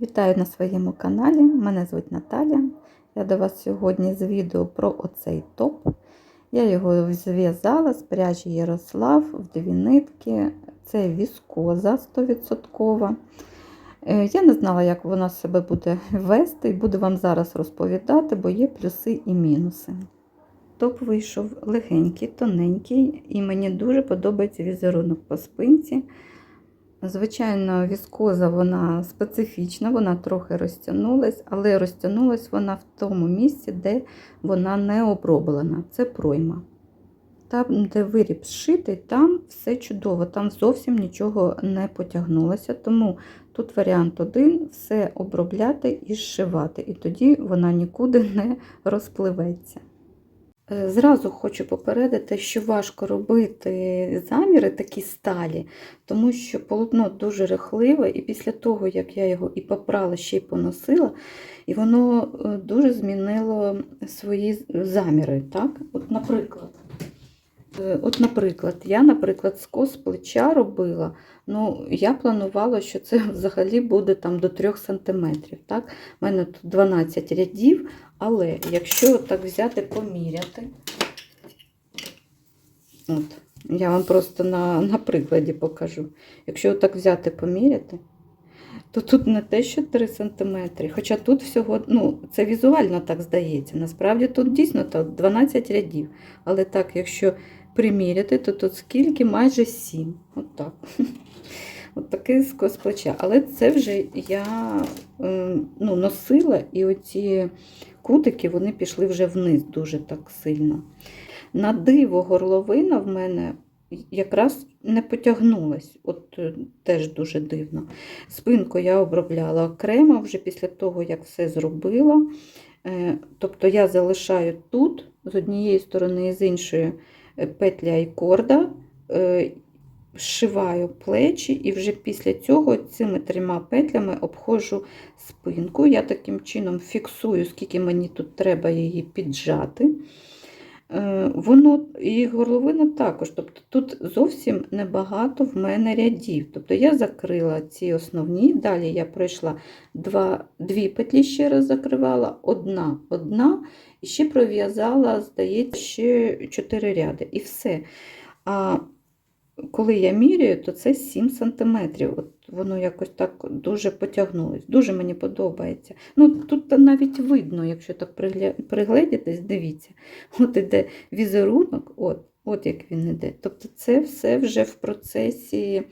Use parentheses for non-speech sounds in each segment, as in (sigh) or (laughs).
Вітаю на своєму каналі. Мене звуть Наталя. Я до вас сьогодні з відео про оцей топ. Я його зв'язала з пряжі Ярослав в дві нитки. Це віскоза 100%. Е, Я не знала, як вона себе буде вести, і буду вам зараз розповідати, бо є плюси і мінуси. Топ вийшов легенький, тоненький, і мені дуже подобається візерунок по спинці. Звичайно, віскоза вона специфічна, вона трохи розтягнулась, але розтягнулась вона в тому місці, де вона не оброблена. Це пройма. Там, де виріб зшитий, там все чудово, там зовсім нічого не потягнулося. Тому тут варіант один все обробляти і зшивати, і тоді вона нікуди не розпливеться. Е, Зразу хочу попередити, що важко робити заміри такі сталі, тому що полотно дуже рихливе, і після того, як я його і попрала, ще й поносила, і воно е, дуже змінило свої заміри. Так? От, наприклад, е, От, наприклад, я, наприклад, скос плеча робила. Ну, я планувала, що це (laughs) взагалі буде там до 3 см. У мене тут 12 рядів, але якщо так взяти, поміряти, от, я вам просто на, на прикладі покажу. Якщо так взяти, поміряти, то тут не те, що 3 см, хоча тут всього, ну, це візуально так здається. Насправді тут дійсно так, 12 рядів. Але так, якщо приміряти, то тут скільки? Майже 7. От так. (laughs) От такий скос плеча. Але це вже я е, ну, носила, і оці кутики вони пішли вже вниз дуже так сильно. На диво горловина в мене якраз не потягнулась. От е, теж дуже дивно. Спинку я обробляла окремо вже після того, як все зробила. Е, Тобто я залишаю тут з однієї сторони і з іншої е, петля і корда, зшиваю плечі, і вже після цього цими трьома петлями обходжу спинку. Я таким чином фіксую, скільки мені тут треба її піджати. Е, Воно і горловина також. Тобто тут зовсім небагато в мене рядів. Тобто я закрила ці основні, далі я пройшла два, дві петлі ще раз закривала, одна, одна, і ще пров'язала, здається, ще 4 ряди. І все. А коли я міряю, то це 7 см. От воно якось так дуже потягнулось. Дуже мені подобається. Ну, Тут навіть видно, якщо так пригледітись, дивіться, (laughs) от іде візерунок, от, от як він іде. Тобто це все вже в процесі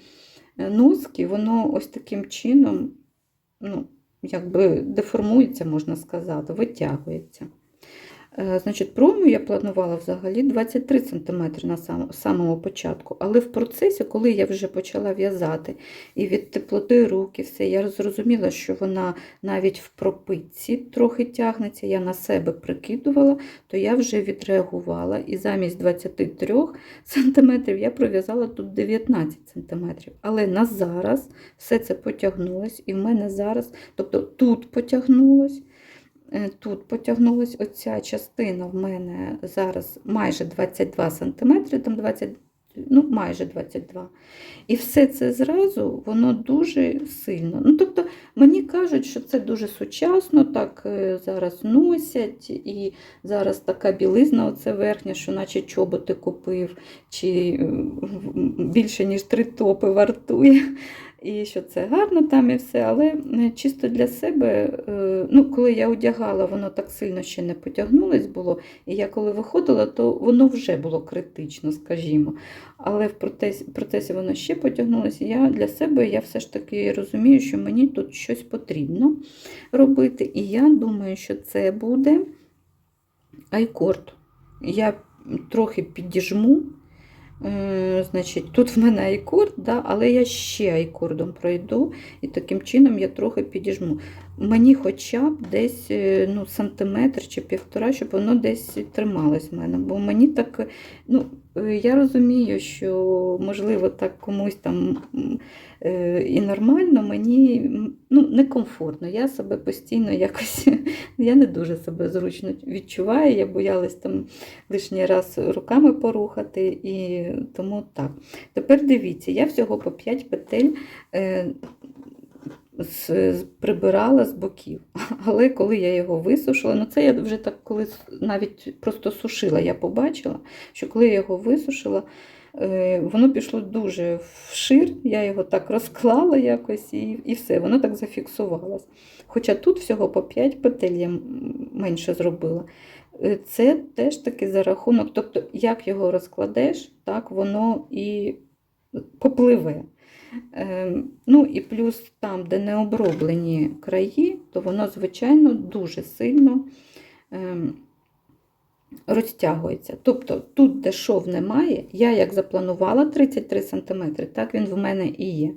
е, носки, воно ось таким чином ну, якби деформується, можна сказати, витягується. Е, Значить, прому я планувала взагалі 23 см на сам, самому початку, але в процесі, коли я вже почала в'язати і від теплоти руки, все, я зрозуміла, що вона навіть в пропитці трохи тягнеться, я на себе прикидувала, то я вже відреагувала і замість 23 см я пров'язала тут 19 см. Але на зараз все це потягнулось, і в мене зараз, тобто тут потягнулось. Е, Тут потягнулась оця частина в мене зараз майже 22 см, там 20, ну майже 22 І все це зразу, воно дуже сильно. Ну, Тобто мені кажуть, що це дуже сучасно, так е, зараз носять, і зараз така білизна, оце верхня, що наче чоботи купив, чи е, більше, ніж три топи вартує. І що це гарно там і все, але е, чисто для себе, е, ну, коли я одягала, воно так сильно ще не потягнулось було. І я коли виходила, то воно вже було критично, скажімо. Але в процесі, процесі воно ще потягнулося. Я для себе я все ж таки розумію, що мені тут щось потрібно робити. І я думаю, що це буде айкорд. Я трохи підіжму. Е, Значить, тут в мене айкорд, да, але я ще айкордом пройду, і таким чином я трохи підіжму. Мені хоча б десь е, ну, сантиметр чи півтора, щоб воно десь трималось в мене. Бо мені так, ну, е, я розумію, що можливо так комусь там е, і нормально, мені ну, некомфортно. Я себе постійно якось (laughs) я не дуже себе зручно відчуваю. Я боялась там лишній раз руками порухати, і тому так. Тепер дивіться, я всього по 5 петель прибирала з боків. (laughs) Але коли я його висушила, ну це я вже так коли навіть просто сушила, я побачила, що коли я його висушила, е, воно пішло дуже вшир, я його так розклала якось і, і все, воно так зафіксувалось. Хоча тут всього по 5 петель я менше зробила. Е, Це теж таки за рахунок, тобто як його розкладеш, так воно і попливе. Ем, Ну і плюс там, де не оброблені краї, то воно, звичайно, дуже сильно ем, розтягується. Тобто тут, де шов немає, я як запланувала 33 см, так він в мене і є.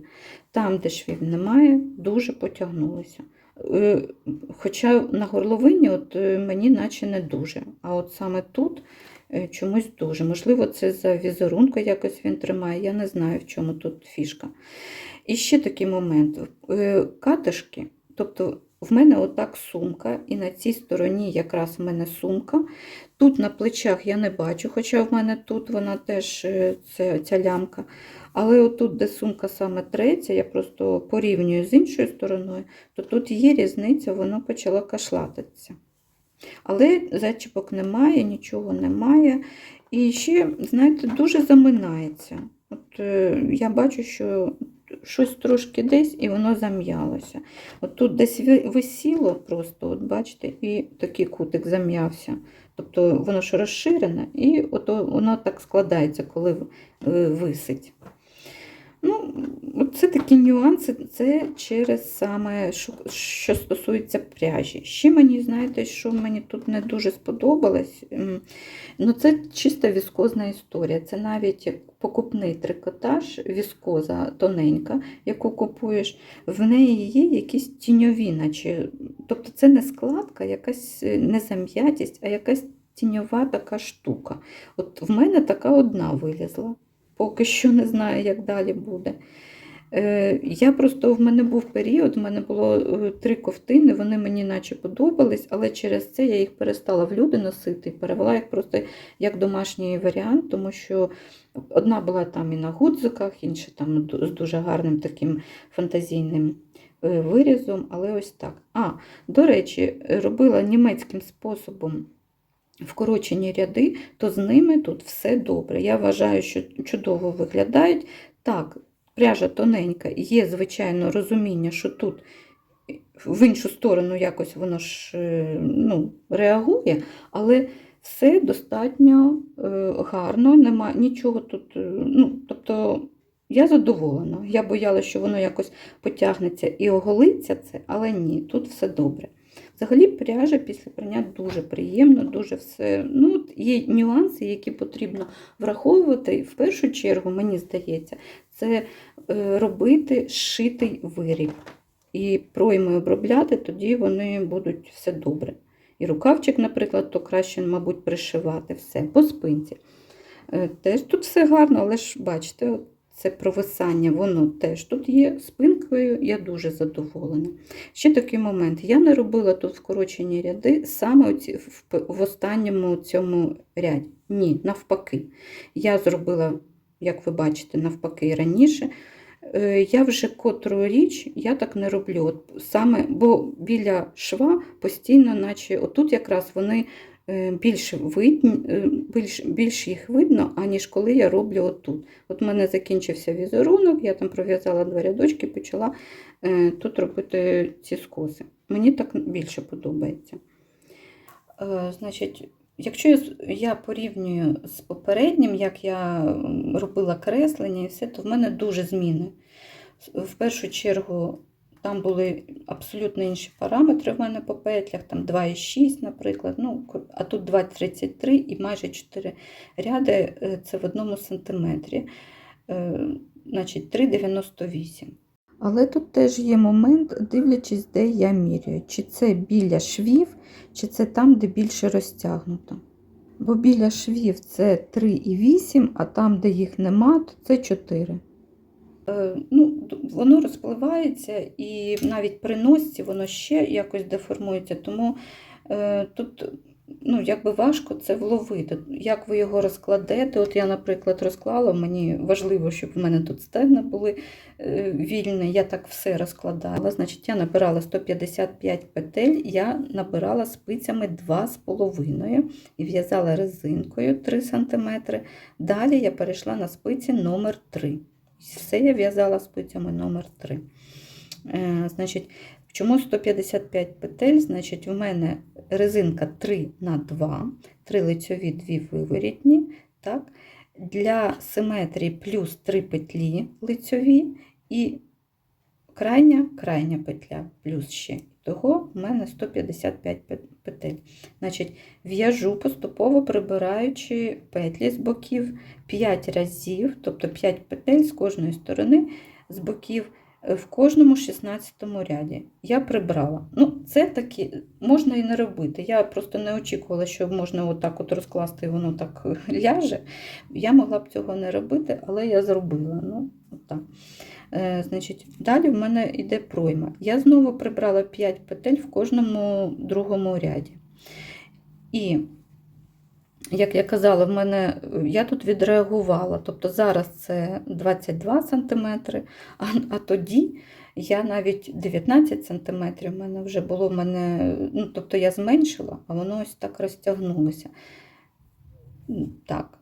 Там, де швів немає, дуже потягнулося. Е, Хоча на горловині от, е, мені наче не дуже. А от саме тут чомусь дуже. Можливо, це за візерунку якось він тримає. Я не знаю, в чому тут фішка. І ще такий момент. Е, Катишки, тобто в мене отак сумка, і на цій стороні якраз в мене сумка. Тут на плечах я не бачу, хоча в мене тут вона теж е, це, ця лямка. Але отут, де сумка саме третя, я просто порівнюю з іншою стороною, то тут є різниця, воно почало кашлатитися. Але зачіпок немає, нічого немає. І ще, знаєте, дуже заминається. От е, я бачу, що щось трошки десь і воно зам'ялося. От тут десь висіло просто, от бачите, і такий кутик зам'явся. Тобто воно ж розширене, і ото воно так складається, коли е, висить. Ну, це такі нюанси, це через саме, що, що стосується пряжі. Ще мені, знаєте, що мені тут не дуже сподобалось, ну це чисто віскозна історія. Це навіть покупний трикотаж, віскоза тоненька, яку купуєш, в неї є якісь тіньові, наче, тобто це не складка, якась е, не зам'ятість, а якась тіньова така штука. От в мене така одна вилізла. Поки що не знаю, як далі буде. Е, Я просто в мене був період, в мене було е, три ковтини, вони мені наче подобались, але через це я їх перестала в люди носити і перевела їх просто як домашній варіант, тому що одна була там і на гудзиках, інша там з дуже гарним таким фантазійним е, вирізом, але ось так. А, до речі, робила німецьким способом вкорочені ряди, то з ними тут все добре. Я вважаю, що чудово виглядають. Так, пряжа тоненька, є, звичайно, розуміння, що тут в іншу сторону якось воно ж е, ну, реагує, але все достатньо е, гарно, нема нічого тут. е, Ну, тобто я задоволена. Я боялася, що воно якось потягнеться і оголиться це, але ні, тут все добре. Взагалі пряжа після прання дуже приємно, дуже все. Ну, є нюанси, які потрібно враховувати. В першу чергу, мені здається, це е, робити шитий виріб. І пройми обробляти, тоді вони будуть все добре. І рукавчик, наприклад, то краще, мабуть, пришивати все по спинці. Е, Теж тут все гарно, але ж бачите, це провисання, воно теж тут є. Спинкою я дуже задоволена. Ще такий момент. Я не робила тут вкорочені ряди саме в, останньому цьому ряді. Ні, навпаки. Я зробила, як ви бачите, навпаки раніше. Е, Я вже котру річ я так не роблю. От саме, бо біля шва постійно, наче отут якраз вони більш видні, е, більш, більш їх видно, аніж коли я роблю отут. От у мене закінчився візерунок, я там пров'язала два рядочки, почала е, тут робити ці скоси. Мені так більше подобається. Е, Значить, якщо я порівнюю з попереднім, як я робила креслення і все, то в мене дуже зміни. В першу чергу там були абсолютно інші параметри в мене по петлях, там 2,6, наприклад, ну, а тут 2,33 і майже 4 ряди е, це в одному сантиметрі, Е, значить 3,98. Але тут теж є момент, дивлячись, де я міряю, чи це біля швів, чи це там, де більше розтягнуто. Бо біля швів це 3,8, а там, де їх нема, то це 4. Е, ну, воно розпливається і навіть при носці воно ще якось деформується. Тому е, тут ну, якби важко це вловити. Як ви його розкладете? От я, наприклад, розклала, мені важливо, щоб в мене тут стегна були е, вільні. Я так все розкладала. Значить, я набирала 155 петель, я набирала спицями 2,5 і в'язала резинкою 3 см. Далі я перейшла на спиці номер 3 Все я в'язала спицями номер 3 Е, значить, Чому 155 петель? Значить, у мене резинка 3 на 2, 3 лицьові, 2 виворітні. Так? Для симетрії плюс 3 петлі лицьові і крайня крайня петля плюс ще. Того в мене 155 петель. Значить, в'яжу поступово прибираючи петлі з боків 5 разів, тобто 5 петель з кожної сторони з боків е, в кожному 16 ряді. Я прибрала. Ну, це таки можна і не робити. Я просто не очікувала, що можна отак от розкласти і воно так е, ляже. Я могла б цього не робити, але я зробила. Ну, отак. Е, значить, далі в мене йде пройма. Я знову прибрала 5 петель в кожному другому ряді. І, як я казала, в мене, я тут відреагувала. Тобто зараз це 22 см, а, а тоді я навіть 19 см в мене вже було в мене, ну, тобто я зменшила, а воно ось так розтягнулося. Так.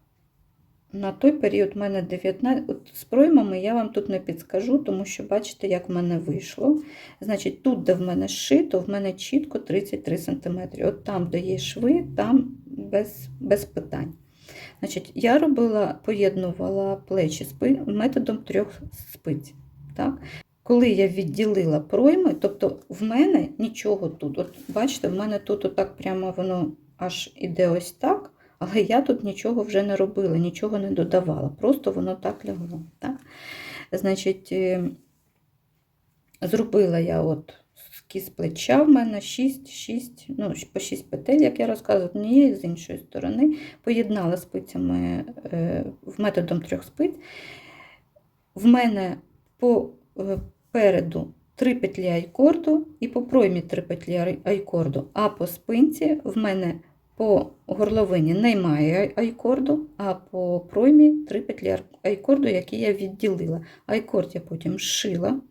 На той період в мене 19. От з проймами я вам тут не підскажу, тому що бачите, як в мене вийшло. Значить, тут, де в мене шито, в мене чітко 33 см. От там, де є шви, там без, без питань. Значить, я робила, поєднувала плечі методом трьох спиць. Так? Коли я відділила пройми, тобто в мене нічого тут. От бачите, в мене тут отак прямо воно аж іде ось так. Але я тут нічого вже не робила, нічого не додавала, просто воно так лягло. Так? Значить, е, зробила я от скіз плеча в мене 6, 6, ну, по 6 петель, як я розказувала, з однієї з іншої сторони. Поєднала спицями е, методом трьох спиць. В мене попереду 3 петлі айкорду і по проймі 3 петлі айкорду, а по спинці в мене по горловині немає ай- айкорду, а по проймі 3 петлі айкорду, які я відділила. Айкорд я потім шила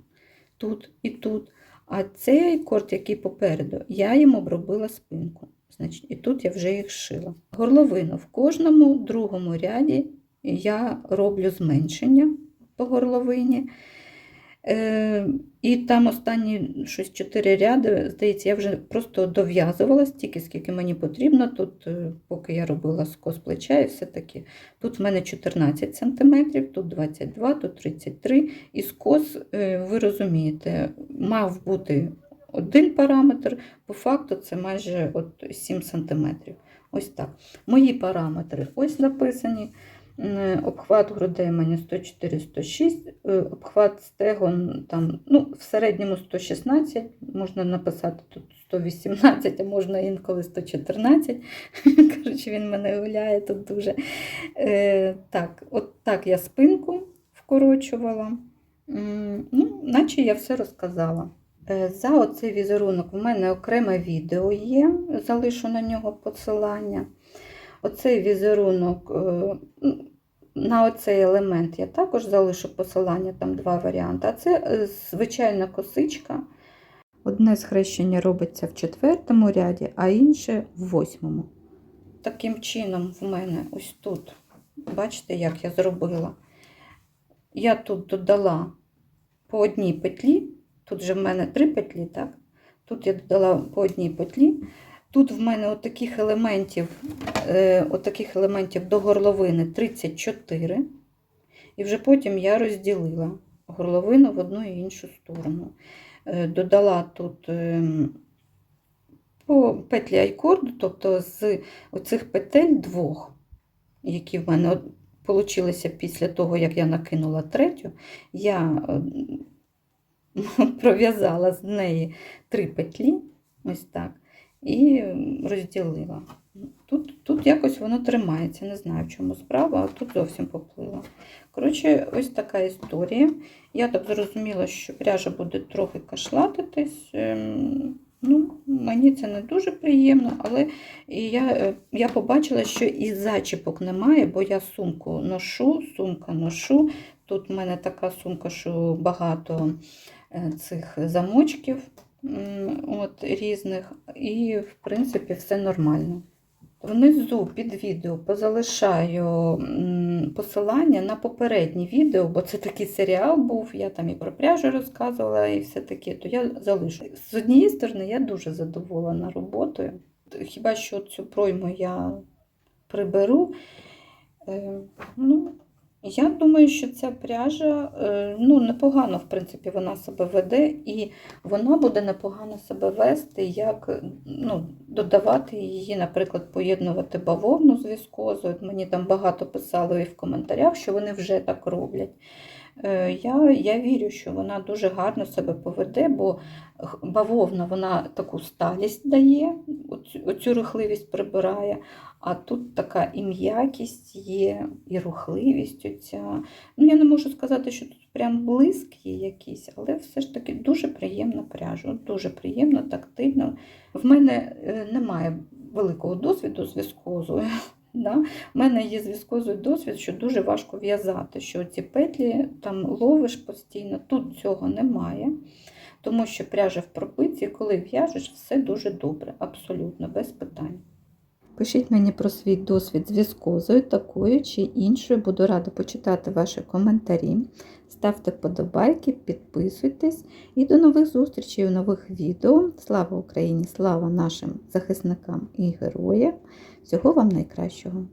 тут і тут. А цей айкорд, який попереду, я їм обробила спинку. Значить, і тут я вже їх шила. Горловину в кожному другому ряді я роблю зменшення по горловині. Е, і там останні щось 4 ряди, здається, я вже просто дов'язувала стільки, скільки мені потрібно. Тут, е, поки я робила скос плеча і все таке. Тут в мене 14 см, тут 22, тут 33. І скос, е, ви розумієте, мав бути один параметр, по факту це майже от 7 см. Ось так. Мої параметри ось написані. Е, Обхват грудей у мене 104-106, е, обхват стегон там, ну, в середньому 116, можна написати тут 118, а можна інколи 114. (laughs) Коротше, він мене гуляє тут дуже. Е, так, от так я спинку вкорочувала. Ну, наче я все розказала. Е, За оцей візерунок в мене окреме відео є, залишу на нього посилання. Оцей візерунок, ну, на оцей елемент я також залишу посилання, там два варіанти. Це е, звичайна косичка. Одне схрещення робиться в четвертому ряді, а інше в восьмому. Таким чином, в мене ось тут, бачите, як я зробила. Я тут додала по одній петлі, тут же в мене три петлі, так? Тут я додала по одній петлі. Тут в мене от таких елементів, е, от елементів до горловини 34. І вже потім я розділила горловину в одну і іншу сторону. Е, Додала тут ем, по петлі айкорду, тобто з оцих петель двох, які в мене вийшли після того, як я накинула третю, я е, (laughs) пров'язала з неї три петлі, ось так і розділила. Тут, тут якось воно тримається, не знаю, в чому справа, а тут зовсім поплила. Коротше, ось така історія. Я так зрозуміла, що пряжа буде трохи кашлатитись. ем, Ну, мені це не дуже приємно, але я, е, я побачила, що і зачіпок немає, бо я сумку ношу, сумка ношу. Тут в мене така сумка, що багато е, цих замочків от, різних, і, в принципі, все нормально. Внизу під відео позалишаю посилання на попереднє відео, бо це такий серіал був, я там і про пряжу розказувала, і все таке, то я залишу. З однієї сторони, я дуже задоволена роботою. Хіба що цю пройму я приберу. Е, ну, я думаю, що ця пряжа е, ну, непогано, в принципі, вона себе веде, і вона буде непогано себе вести, як ну, додавати її, наприклад, поєднувати бавовну з віскозою. Мені там багато писали і в коментарях, що вони вже так роблять. Е, Я, я вірю, що вона дуже гарно себе поведе, бо бавовна вона таку сталість дає, оцю, оцю рухливість прибирає, а тут така і м'якість є, і рухливість оця. Ну, я не можу сказати, що тут прям блиск є якийсь, але все ж таки дуже приємна пряжа. Дуже приємно, тактильно. В мене е, немає великого досвіду з віскозою. Да? У мене є зв'язковий досвід, що дуже важко в'язати, що ці петлі там ловиш постійно, тут цього немає. Тому що пряжа в пропиці, коли в'яжеш, все дуже добре, абсолютно, без питань. Пишіть мені про свій досвід з віскозою, такою чи іншою. Буду рада почитати ваші коментарі. Ставте вподобайки, підписуйтесь і до нових зустрічей у нових відео. Слава Україні! Слава нашим захисникам і героям! Всього вам найкращого!